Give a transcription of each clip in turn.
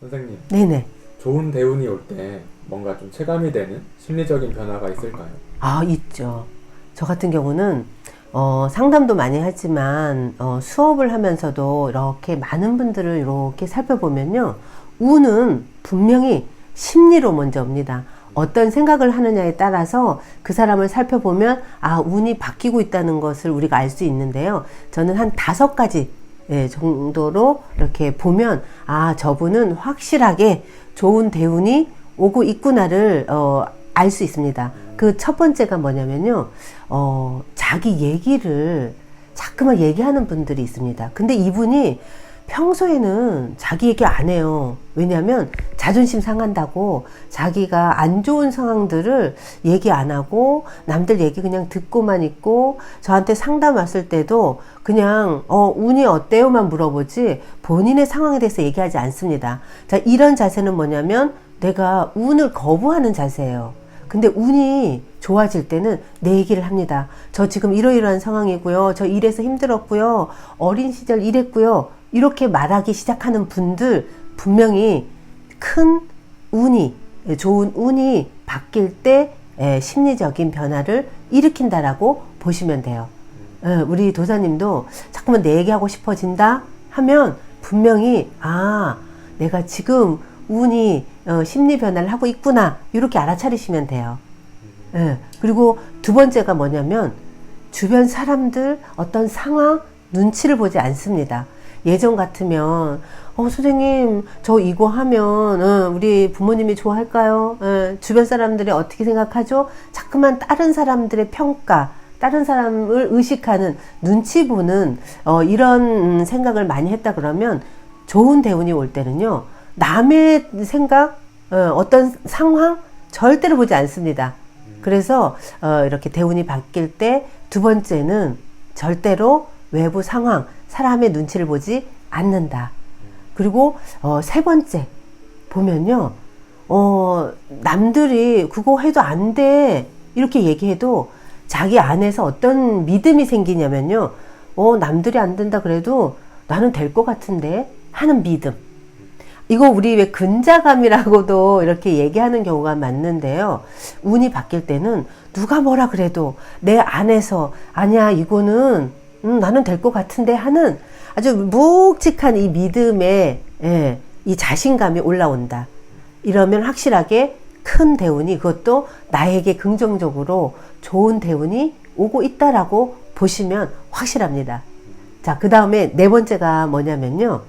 선생님, 네네. 좋은 대운이 올 때 뭔가 좀 체감이 되는 심리적인 변화가 있을까요? 아, 있죠. 저 같은 경우는 어, 상담도 많이 하지만 어, 수업을 하면서도 이렇게 많은 분들을 이렇게 살펴보면요. 운은 분명히 심리로 먼저 옵니다. 어떤 생각을 하느냐에 따라서 그 사람을 살펴보면 아, 운이 바뀌고 있다는 것을 우리가 알 수 있는데요. 저는 한 다섯 가지 예, 정도로 이렇게 보면 아, 저분은 확실하게 좋은 대운이 오고 있구나를 어, 알 수 있습니다. 그 첫 번째가 뭐냐면요. 어, 자기 얘기를 자꾸만 얘기하는 분들이 있습니다. 근데 이분이 평소에는 자기 얘기 안 해요. 왜냐하면 자존심 상한다고 자기가 안 좋은 상황들을 얘기 안 하고 남들 얘기 그냥 듣고만 있고 저한테 상담 왔을 때도 그냥 어 운이 어때요만 물어보지 본인의 상황에 대해서 얘기하지 않습니다. 자 이런 자세는 뭐냐면 내가 운을 거부하는 자세예요. 근데 운이 좋아질 때는 내 얘기를 합니다. 저 지금 이러이러한 상황이고요. 저 일해서 힘들었고요. 어린 시절 이랬고요. 이렇게 말하기 시작하는 분들 분명히 큰 운이 좋은 운이 바뀔 때 에, 심리적인 변화를 일으킨다라고 보시면 돼요. 에, 우리 도사님도 자꾸만 내 얘기하고 싶어진다 하면 분명히 아 내가 지금 운이 어, 심리 변화를 하고 있구나 이렇게 알아차리시면 돼요. 예. 그리고 두 번째가 뭐냐면 주변 사람들 어떤 상황 눈치를 보지 않습니다. 예전 같으면 어 선생님 저 이거 하면 어, 우리 부모님이 좋아할까요? 예, 주변 사람들이 어떻게 생각하죠? 자꾸만 다른 사람들의 평가 다른 사람을 의식하는 눈치 보는 어, 이런 음, 생각을 많이 했다 그러면 좋은 대운이 올 때는요 남의 생각 어, 어떤 상황 절대로 보지 않습니다. 그래서 어, 이렇게 대운이 바뀔 때 두 번째는 절대로 외부 상황, 사람의 눈치를 보지 않는다. 그리고 어, 세 번째 보면요, 어, 남들이 그거 해도 안 돼. 이렇게 얘기해도 자기 안에서 어떤 믿음이 생기냐면요, 어, 남들이 안 된다 그래도 나는 될 것 같은데 하는 믿음. 이거 우리 왜 근자감이라고도 이렇게 얘기하는 경우가 많는데요. 운이 바뀔 때는 누가 뭐라 그래도 내 안에서 아니야 이거는 음, 나는 될 것 같은데 하는 아주 묵직한 이 믿음에 예, 이 자신감이 올라온다. 이러면 확실하게 큰 대운이 그것도 나에게 긍정적으로 좋은 대운이 오고 있다라고 보시면 확실합니다. 자, 그 다음에 네 번째가 뭐냐면요.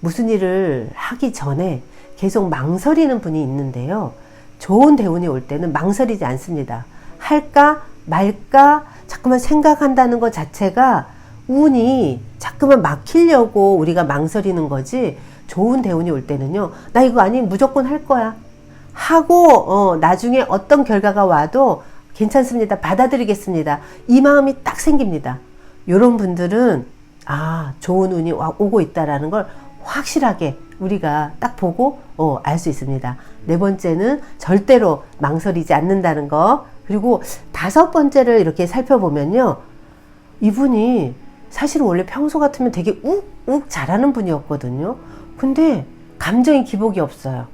무슨 일을 하기 전에 계속 망설이는 분이 있는데요. 좋은 대운이 올 때는 망설이지 않습니다. 할까 말까 자꾸만 생각한다는 것 자체가 운이 자꾸만 막히려고 우리가 망설이는 거지 좋은 대운이 올 때는요. 나 이거 아니면 무조건 할 거야. 하고 어, 나중에 어떤 결과가 와도 괜찮습니다. 받아들이겠습니다. 이 마음이 딱 생깁니다. 이런 분들은 아 좋은 운이 와- 오고 있다라는 걸 확실하게 우리가 딱 보고 어, 알 수 있습니다. 네 번째는 절대로 망설이지 않는다는 거. 그리고 다섯 번째를 이렇게 살펴보면요. 이분이 사실 원래 평소 같으면 되게 욱욱 잘하는 분이었거든요. 근데 감정이 기복이 없어요.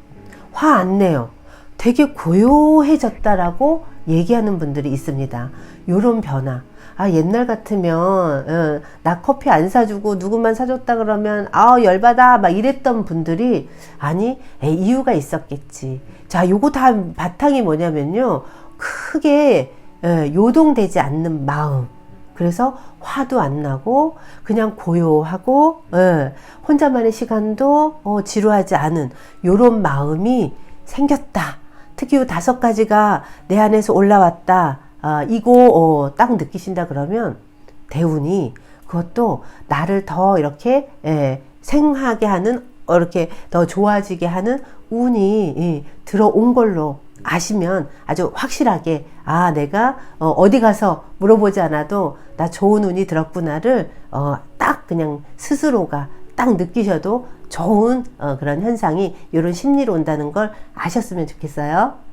화 안 내요. 되게 고요해졌다라고 얘기하는 분들이 있습니다. 요런 변화. 아, 옛날 같으면, 어, 나 커피 안 사주고 누구만 사줬다 그러면, 아, 열받아. 막 이랬던 분들이, 아니, 에이, 이유가 있었겠지. 자, 요거 다 바탕이 뭐냐면요. 크게, 예, 요동되지 않는 마음. 그래서 화도 안 나고 그냥 고요하고 예, 혼자만의 시간도 어, 지루하지 않은 요런 마음이 생겼다. 특히 요 다섯 가지가 내 안에서 올라왔다. 아, 이거 어, 딱 느끼신다 그러면 대운이 그것도 나를 더 이렇게 예, 생하게 하는 어, 이렇게 더 좋아지게 하는 운이 예, 들어온 걸로 아시면 아주 확실하게 아 내가 어, 어디 가서 물어보지 않아도 나 좋은 운이 들었구나를 어, 딱 그냥 스스로가 딱 느끼셔도 좋은 어, 그런 현상이 이런 심리로 온다는 걸 아셨으면 좋겠어요.